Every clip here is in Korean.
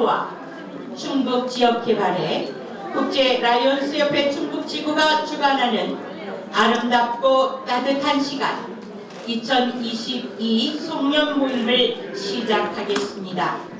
이어서 동양일보와 충북 지역 개발회 국제 라이온스 협회 충북 지구가 주관하는 아름답고 따뜻한 시간 2022 송년 모임을 시작하겠습니다.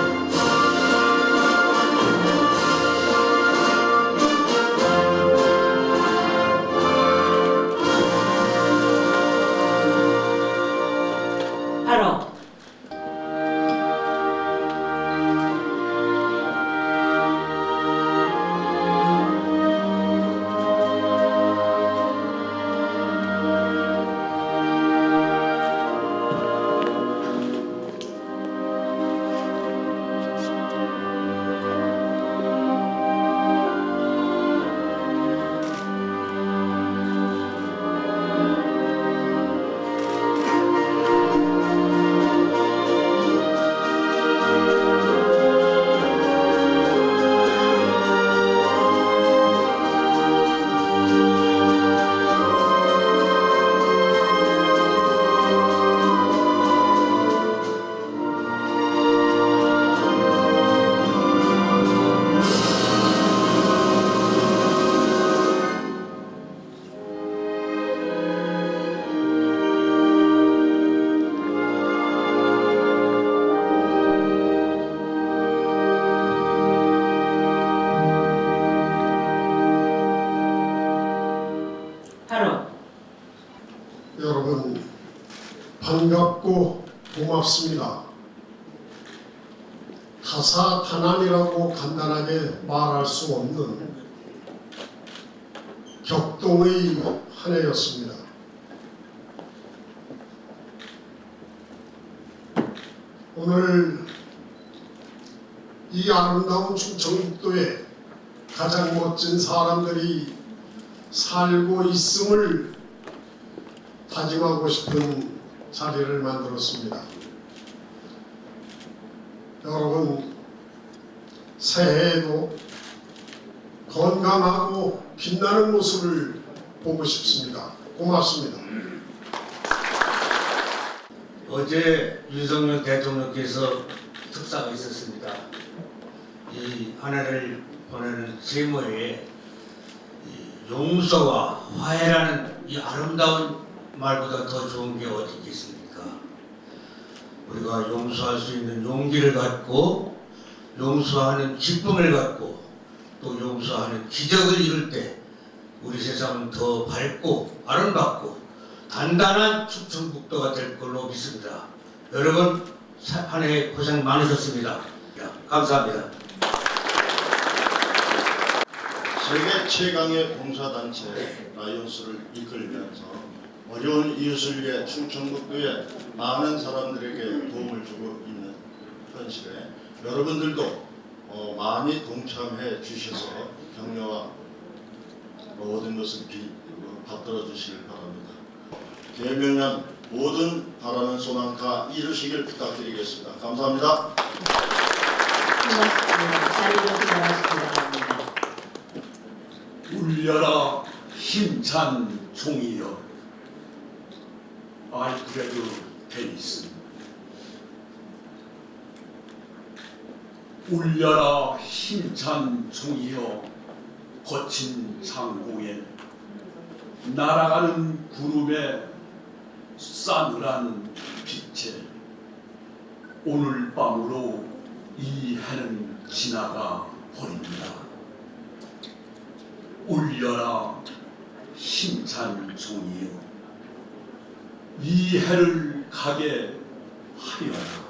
격동의 한 해였습니다. 오늘 이 아름다운 충청북도에 가장 멋진 사람들이 살고 있음을 다짐하고 싶은 자리를 만들었습니다. 여러분, 새해에도 건강하고 빛나는 모습을 보고 싶습니다. 고맙습니다. 어제 윤석열 대통령께서 특사가 있었습니다. 이한 해를 보내는 세모에 이 용서와 화해라는 이 아름다운 말보다 더 좋은 게 어디 있겠습니까? 우리가 용서할 수 있는 용기를 갖고 용서하는 기쁨을 갖고 또 용서하는 기적을 이룰 때 우리 세상은 더 밝고 아름답고 단단한 충청북도가 될 걸로 믿습니다. 여러분 한 해 고생 많으셨습니다. 감사합니다. 세계 최강의 봉사단체 라이온스를 이끌면서 어려운 이웃을 위해 충청북도에 많은 사람들에게 도움을 주고 있는 현실에 여러분들도 어, 많이 동참해 주셔서 격려와 모든 것을 비, 어, 받들어 주시길 바랍니다. 대명령 모든 바라는 소망가 이루시길 부탁드리겠습니다. 감사합니다. 울려라 힘찬 종이여 알프레드 테니슨 울려라 힘찬 종이여 거친 상공에. 날아가는 구름에 싸늘한 빛에. 오늘 밤으로 이 해는 지나가 버립니다. 울려라 힘찬 종이여. 이 해를 가게 하여라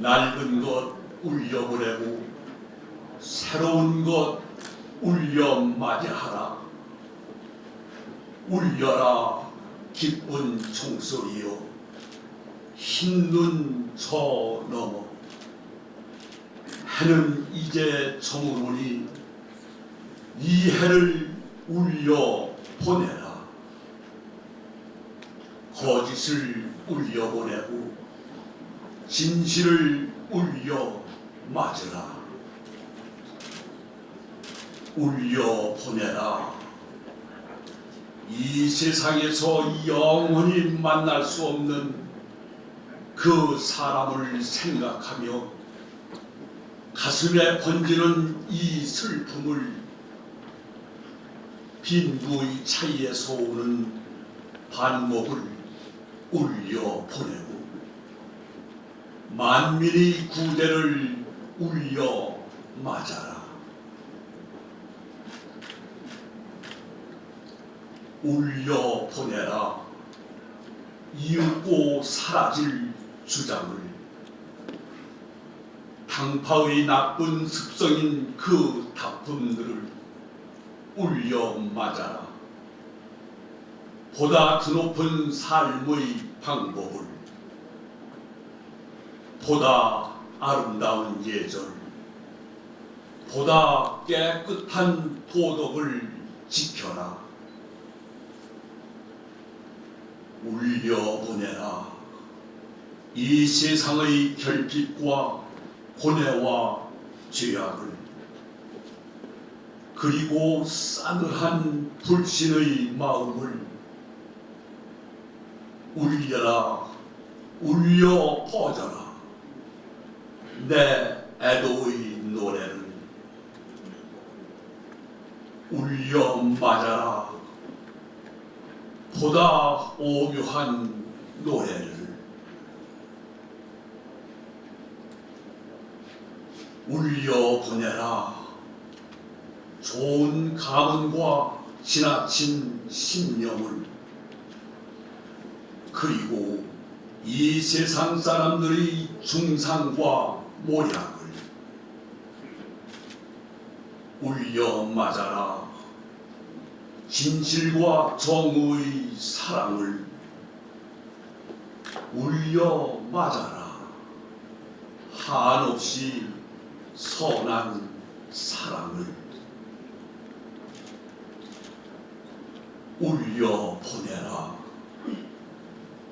낡은 것 울려보내고 새로운 것 울려 맞이하라. 울려라 기쁜 총소리여. 흰눈저 너머 해는 이제 저물오니 이 해를 울려 보내라. 거짓을 울려 보내고 진실을 울려 맞으라. 울려 보내라. 이 세상에서 영원히 만날 수 없는 그 사람을 생각하며 가슴에 번지는 이 슬픔을 빈부의 차이에서 오는 반목을 울려 보내고 만민의 구대를 울려 맞아라. 울려 보내라. 이윽고 사라질 주장을 당파의 나쁜 습성인 그 다품들을 울려 맞아라. 보다 드높은 삶의 방법을 보다 아름다운 예절 보다 깨끗한 도덕을 지켜라. 울려보내라. 이 세상의 결핍과 고뇌와 죄악을 그리고 싸늘한 불신의 마음을 울려라 울려 퍼져라 내 애도의 노래를 울려 맞아라 보다 오묘한 노래를 울려 보내라. 좋은 가문과 지나친 신념을 그리고 이 세상 사람들의 중상과 모략을 울려 맞아라. 진실과 정의의 사랑을 울려 맞아라. 한없이 선한 사랑을 울려 보내라.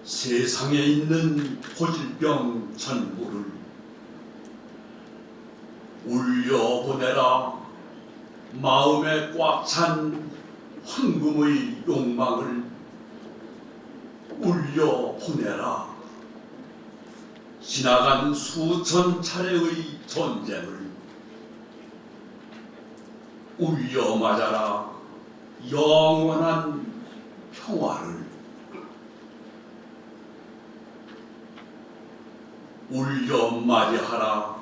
세상에 있는 고질병 전부를 울려 보내라. 마음에 꽉 찬 황금의 욕망을 울려 보내라. 지나간 수천 차례의 전쟁을 울려 맞아라. 영원한 평화를 울려 맞이하라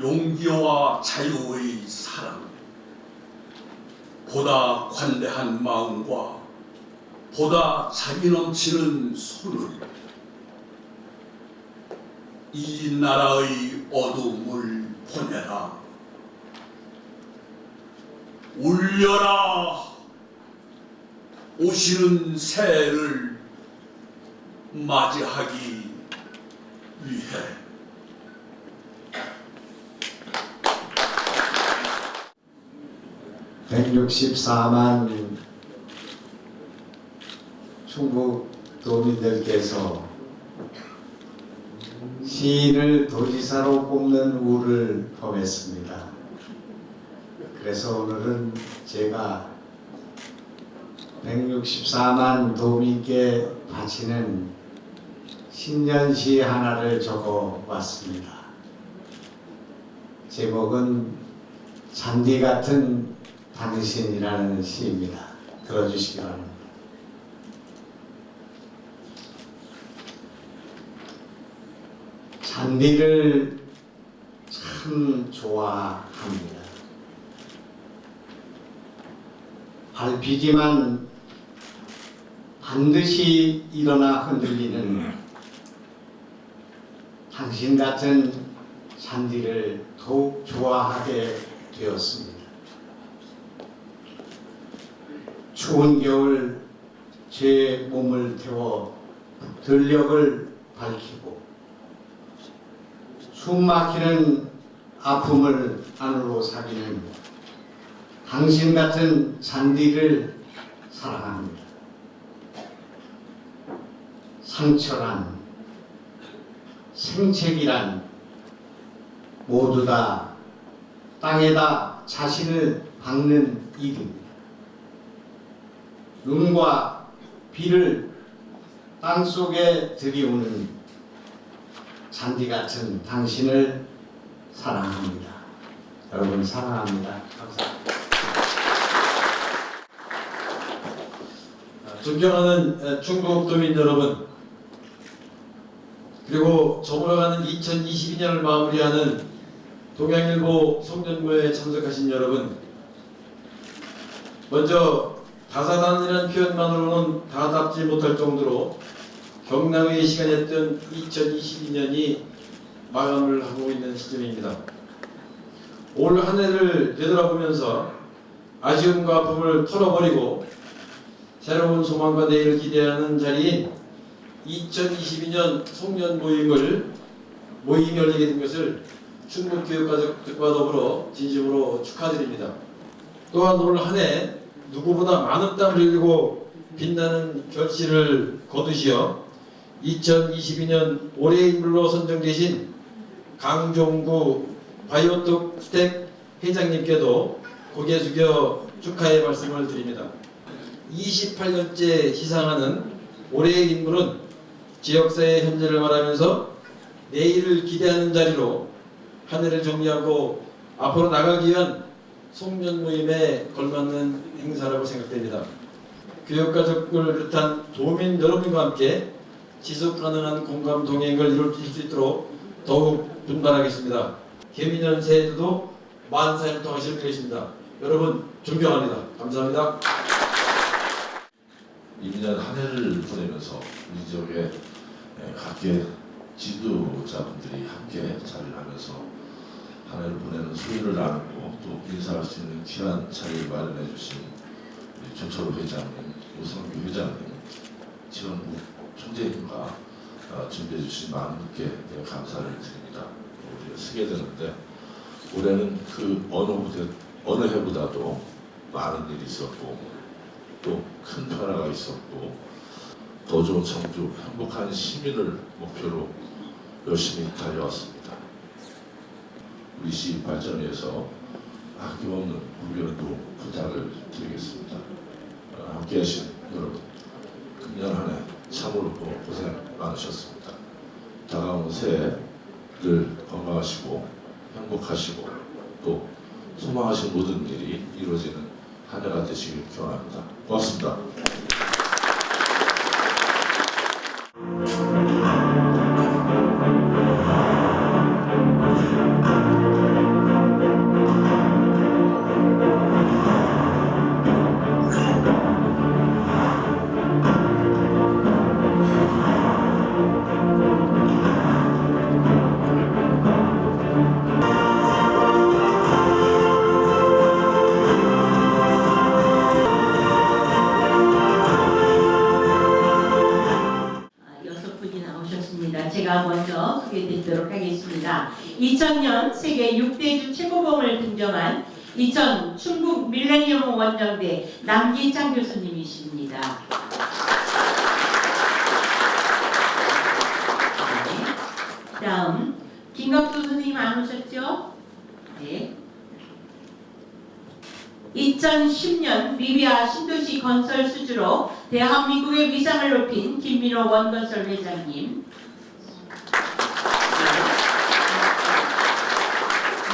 용기와 자유의 사랑. 보다 관대한 마음과 보다 자기 넘치는 손을. 이 나라의 어둠을 보내라. 울려라. 오시는 새해를 맞이하기 위해 164만 충북 도민들께서 시인을 도지사로 뽑는 우를 범했습니다. 그래서 오늘은 제가 164만 도민께 바치는 신년시 하나를 적어 왔습니다. 제목은 잔디 같은 당신이라는 시입니다. 들어주시기 바랍니다. 잔디를 참 좋아합니다. 밟히지만 반드시 일어나 흔들리는 당신 같은 잔디를 더욱 좋아하게 되었습니다. 추운 겨울 제 몸을 태워 들녘을 밝히고 숨 막히는 아픔을 안으로 사기는 당신 같은 잔디를 사랑합니다. 상처란 생책이란 모두 다 땅에다 자신을 박는 일입니다. 눈과 비를 땅 속에 들이오는 잔디 같은 당신을 사랑합니다. 여러분 사랑합니다. 감사합니다. 존경하는 에, 중국 도민 여러분, 그리고 저물어가는 2022년을 마무리하는 동양일보 송년모에 참석하신 여러분, 먼저 다사다난이라는 표현만으로는 다 답지 못할 정도로 경랑의 시간이었던 2022년이 마감을 하고 있는 시점입니다. 올 한 해를 되돌아보면서 아쉬움과 아픔을 털어버리고 새로운 소망과 내일을 기대하는 자리인 2022년 송년 모임을 모임이 열리게 된 것을 충북 교육가족들과 더불어 진심으로 축하드립니다. 또한 올 한해 누구보다 많은 땀을 흘리고 빛나는 결실을 거두시어 2022년 올해의 인물로 선정되신 강종구 바이오톡 스택 회장님께도 고개 숙여 축하의 말씀을 드립니다. 28년째 희상하는 올해의 인물은 지역사회 현재를 말하면서 내일을 기대하는 자리로 한 해를 정리하고 앞으로 나가기 위한 송년 모임에 걸맞는 행사라고 생각됩니다. 교육가족을 비롯한 도민 여러분과 함께 지속 가능한 공감 동행을 이룰 수 있도록 더욱 분발하겠습니다. 개미년 새해에도 만사를 통하실 것입니다. 여러분 존경합니다. 감사합니다. 이민년 한 해를 보내면서 우리 지역의 에, 각계 지도자분들이 함께 자리를 하면서 한 해를 보내는 소리를 나누고 또 인사할 수 있는 귀한 자리를 마련해 주신 조철호 회장님, 오성규 회장님, 지원국 총재님과 어, 준비해 주신 많은 분께 네, 감사를 드립니다. 우리가 쓰게 되는데 올해는 그 어느 무대, 어느 해보다도 많은 일이 있었고 또 큰 변화가 있었고 더 좋은 청주 행복한 시민을 목표로 열심히 달려왔습니다. 우리 시 발전을 위해서 아낌없는 무료도 부탁을 드리겠습니다. 어, 함께하신 여러분 금년 한 해 참으로 고- 고생 많으셨습니다. 다가오는 새해 늘 건강하시고 행복하시고 또 소망하신 모든 일이 이루어지는 한 해가 되시길 기원합니다. 고맙습니다. 원정대 남기창 교수님이십니다. 네. 다음 김갑수 선생님 안 오셨죠? 네. 2010년 리비아 신도시 건설 수주로 대한민국의 위상을 높인 김민호 원건설 회장님.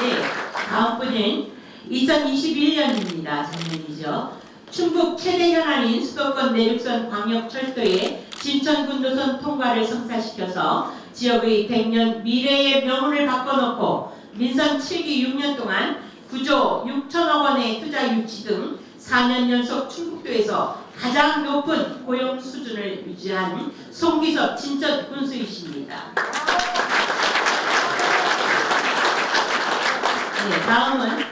네, 다음 분은 2021년입니다. 작년이죠. 충북 최대 현안인 수도권 내륙선 광역철도의 진천군 노선 통과를 성사시켜서 지역의 100년 미래의 명운을 바꿔놓고 민선 7기 6년 동안 9조 6천억 원의 투자 유치 등 4년 연속 충북도에서 가장 높은 고용 수준을 유지한 송기섭 진천 군수이십니다. 네, 다음은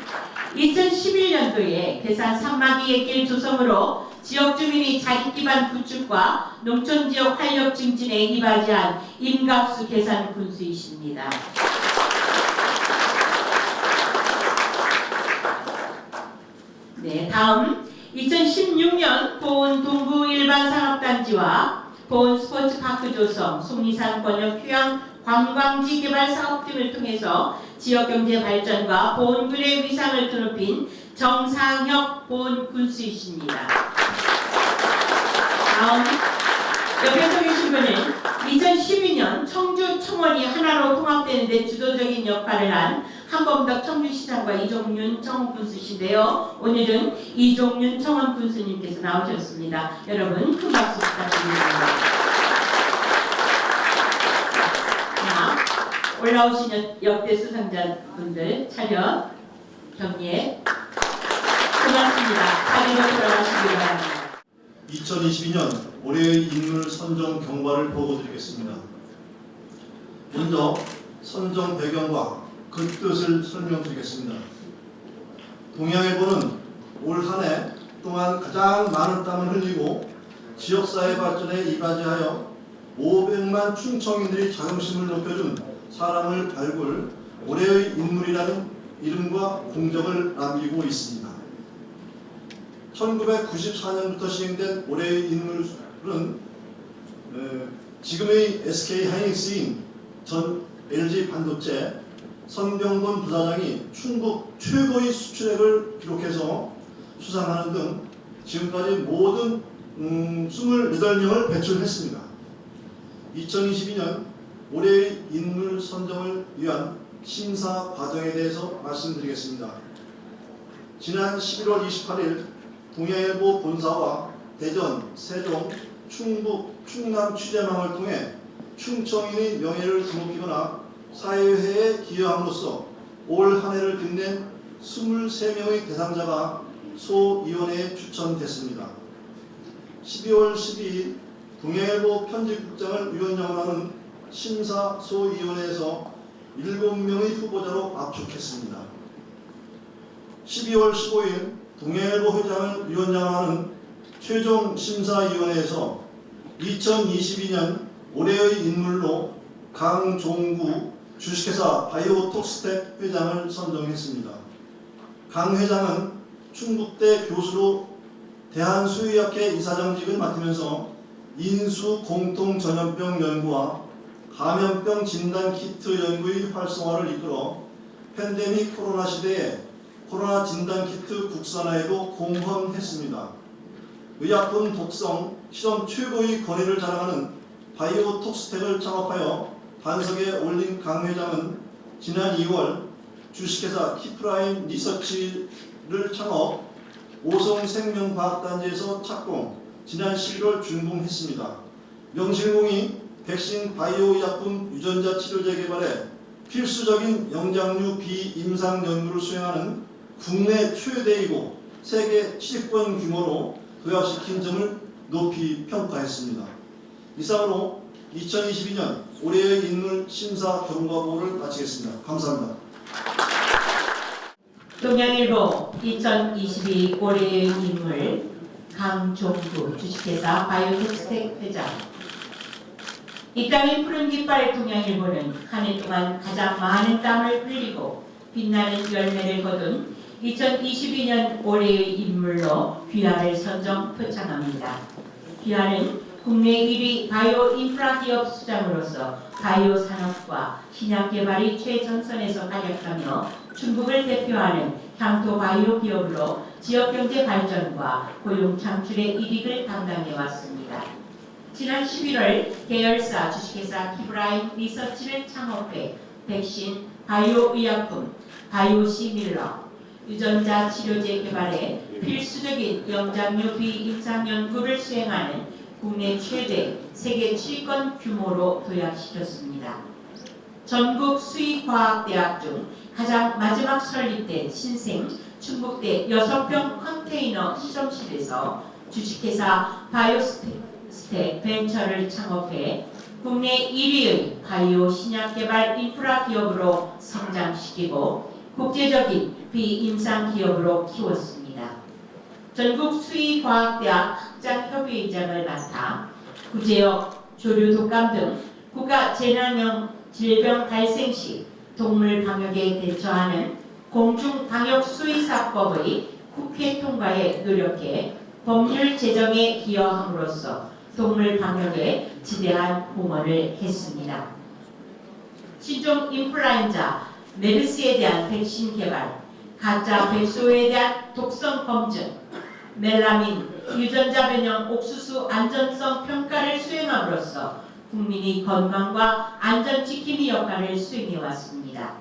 2011년도에 대산 산마귀의 길 조성으로 지역 주민이 자기 기반 구축과 농촌 지역 활력 증진에 이바지한 임각수 계산 군수이십니다. 네, 다음 2016년 보은 동부 일반 산업단지와 보은 스포츠파크 조성, 속리산 권역 휴양 관광지 개발 사업 등을 통해서 지역 경제 발전과 보은군의 위상을 드높인 정상혁 보은 군수이십니다. 다음 옆에 서 계신 분은 2012년 청주 청원이 하나로 통합되는 데 주도적인 역할을 한 한범덕 청주시장과 이종윤 청원 군수신데요. 오늘은 이종윤 청원 군수님께서 나오셨습니다. 여러분 큰 박수 부탁드립니다. 자, 올라오신 역- 역대 수상자분들 차렷 경례 고맙습니다. 자리로 돌아가시기 바랍니다. 2022년 올해의 인물 선정 경과를 보고 드리겠습니다. 먼저 선정 배경과 그 뜻을 설명드리겠습니다. 동양일보는 올 한 해 동안 가장 많은 땀을 흘리고 지역사회 발전에 이바지하여 500만 충청인들이 자긍심을 높여준 사람을 발굴 올해의 인물이라는 이름과 공적을 남기고 있습니다. 1994년부터 시행된 올해의 인물은 어, 지금의 SK 하이닉스인 전 LG 반도체 선병돈 부사장이 충북 최고의 수출액을 기록해서 수상하는 등 지금까지 모든 음, 28명을 배출했습니다. 2022년 올해의 인물 선정을 위한 심사 과정에 대해서 말씀드리겠습니다. 지난 11월 28일 동해일보 본사와 대전, 세종, 충북, 충남 취재망을 통해 충청인의 명예를 드높이거나 사회회에 기여함으로써 올 한 해를 빛낸 23명의 대상자가 소위원회에 추천됐습니다. 12월 12일 동해일보 편집국장을 위원장으로 하는 심사소위원회에서 7명의 후보자로 압축했습니다. 12월 15일 동해일보 회장을 위원장으로 하는 최종 심사위원회에서 2022년 올해의 인물로 강종구 주식회사 바이오톡스텍 회장을 선정했습니다. 강 회장은 충북대 교수로 대한수의학회 이사장직을 맡으면서 인수 공통 전염병 연구와 감염병 진단 키트 연구의 활성화를 이끌어 팬데믹 코로나 시대에 코로나 진단 키트 국산화에도 공헌했습니다. 의약품 독성 실험 최고의 권위를 자랑하는 바이오톡스텍을 창업하여 반석에 올린 강 회장은 지난 2월 주식회사 키프라임 리서치를 창업 오성생명과학단지에서 착공 지난 11월 준공했습니다. 명실공히 백신 바이오 의약품 유전자 치료제 개발에 필수적인 영장류 비임상 연구를 수행하는 국내 최대이고 세계 70번 규모로 도약시킨 점을 높이 평가했습니다. 이상으로 2022년 올해의 인물 심사 결과 보고를 마치겠습니다. 감사합니다. 동양일보 2022 올해의 인물 강종구 주식회사 바이오텍스텍 회장 이 땅의 푸른 깃발 동양일보는 한해 동안 가장 많은 땀을 흘리고 빛나는 열매를 거둔 2022년 올해의 인물로 귀하를 선정 표창합니다. 귀하는 국내 1위 바이오 인프라 기업 수장으로서 바이오 산업과 신약 개발이 최전선에서 활약하며 중국을 대표하는 향토 바이오 기업으로 지역 경제 발전과 고용 창출의 이익을 담당해 왔습니다. 지난 11월 계열사 주식회사 키브라임 리서치를 창업해 백신, 바이오 의약품, 바이오 시밀러, 유전자 치료제 개발에 필수적인 영장류 비임상 연구를 수행하는 국내 최대 세계 7권 규모로 도약시켰습니다. 전국 수의과학대학 중 가장 마지막 설립된 신생 충북대 6병 컨테이너 시험실에서 주식회사 바이오스 텍 벤처를 창업해 국내 1위의 바이오 신약 개발 인프라 기업으로 성장시키고 국제적인 비임상 기업으로 키웠습니다. 전국 수의과학대학 학장협의회장을 맡아 구제역, 조류 독감 등 국가 재난형 질병 발생 시 동물 방역에 대처하는 공중 방역 수의사법의 국회 통과에 노력해 법률 제정에 기여함으로써 동물 방역에 지대한 공헌을 했습니다. 신종 인플루엔자, 메르스에 대한 백신 개발, 가짜 백소에 대한 독성 검증, 멜라민, 유전자 변형 옥수수 안전성 평가를 수행함으로써 국민의 건강과 안전 지킴이 역할을 수행해 왔습니다.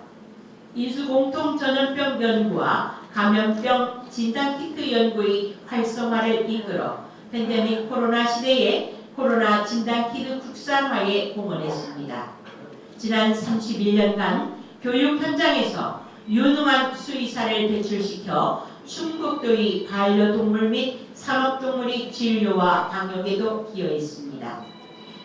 인수 공통 전염병 연구와 감염병 진단 키트 연구의 활성화를 이끌어 팬데믹 코로나 시대에 코로나 진단 키트 국산화에 공헌했습니다. 지난 31년간 교육 현장에서 유능한 수의사를 배출시켜 충북도의 반려동물 및 산업동물의 진료와 방역에도 기여했습니다.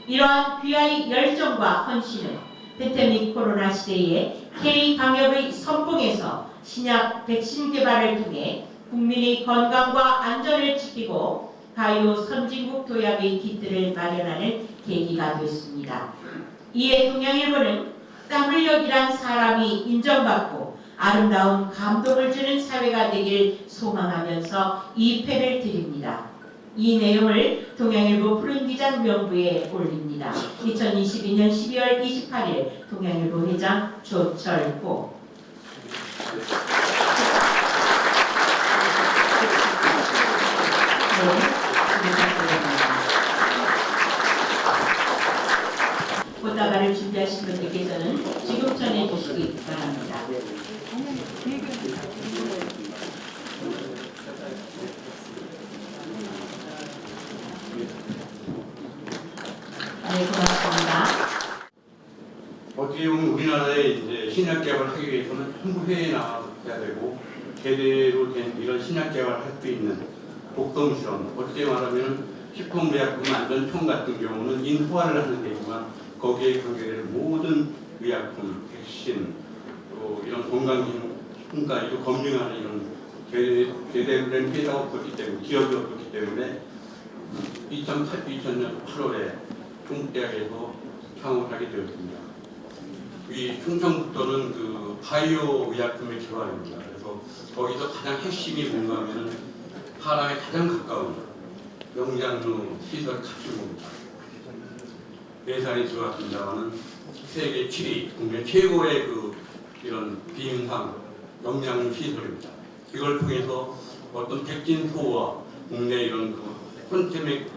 이러한 귀하의 열정과 헌신은 팬데믹 코로나 시대에 K 방역의 선봉에서 신약 백신 개발을 통해 국민의 건강과 안전을 지키고 바이오 선진국 도약의 기틀을 마련하는 계기가 됐습니다. 이에 동양일보는 땀 일한 사람이 인정받고 아름다운 감동을 주는 사회가 되길 소망하면서 이 패를 드립니다. 이 내용을 동양일보 푸른기장 명부에 올립니다. 2022년 12월 28일 동양일보 회장 조철호 네, 부탁드립니다. 보다가를 준비하신 분들께서는 지금 전해 주시기 바랍니다. 네, 고맙습니다. 어떻게 보면 우리나라에 이제 신약 개발을 하기 위해서는 한국 회에 나가야 되고 제대로 된 이런 신약 개발을 할 수 있는 독성 실험 어떻게 말하면 식품의약품 안전청 같은 경우는 인후화를 하는 데지만 거기에 관계될 모든 의약품, 백신 또 이런 건강기능까지도 검증하는 이런 제- 제대로 된 회사가 없었기 때문에 기업이 없었기 때문에 2008, 2000년 8월에 중국대학에서 창업을 하게 되었습니다. 이 충청북도는 그 바이오 의약품의 개발입니다. 그래서 거기서 가장 핵심이 뭔가 하면은 사람에 가장 가까운 영장류 시설 갖춘 겁니다. 예산이 들어갔습니다만은 세계 7위, 국내 최고의 그 이런 비임상 영장류 시설입니다. 이걸 통해서 어떤 백신 소와 국내 이런 그 콘테믹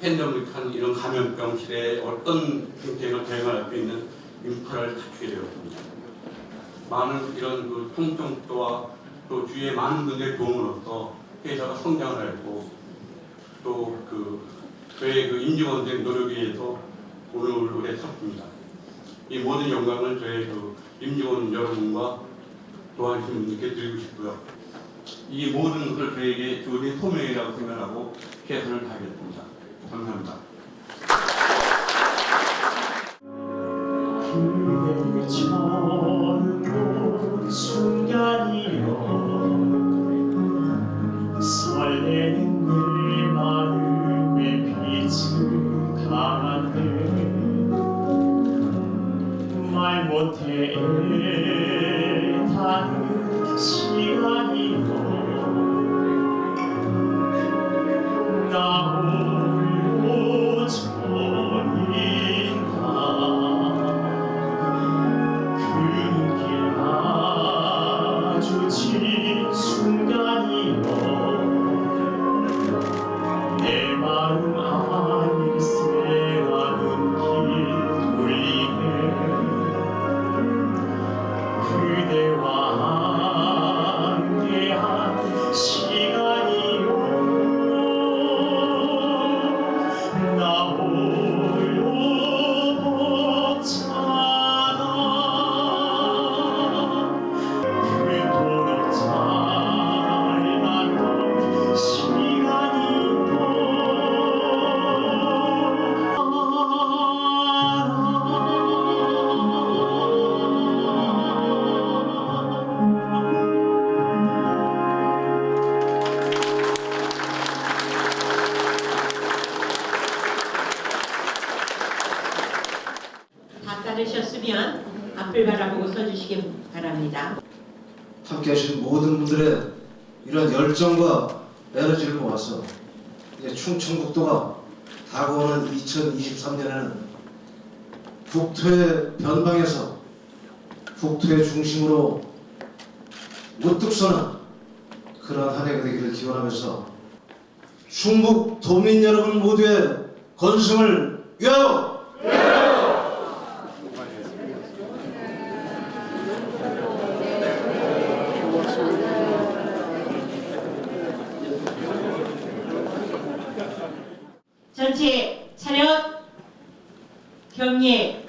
팬데믹한 이런 감염병 시대에 어떤 형태로 대응할 수 있는 인프라를 갖추게 되었습니다. 많은 이런 그 통정도와 또 주위의 많은 분들의 도움으로써 회사가 성장을 했고 또 그 저의 그 임직원들의 노력에 의해서 오늘에 섰습니다. 이 모든 영광을 저의 그 임직원 여러분과 도와주신 분들께 드리고 싶고요. 이 모든 것을 저에게 주어진 소명이라고 생각하고 최선을 다하겠습니다. 감사합니다. 그대 처음 순간이요 바랍니다. 함께 하신 모든 분들의 이런 열정과 에너지를 모아서 이제 충청북도가 다가오는 2023년에는 국토의 변방에서 국토의 중심으로 우뚝 서는 그런 한 해가 되기를 기원하면서 충북 도민 여러분 모두의 건승을 위하여 전체 차렷 경례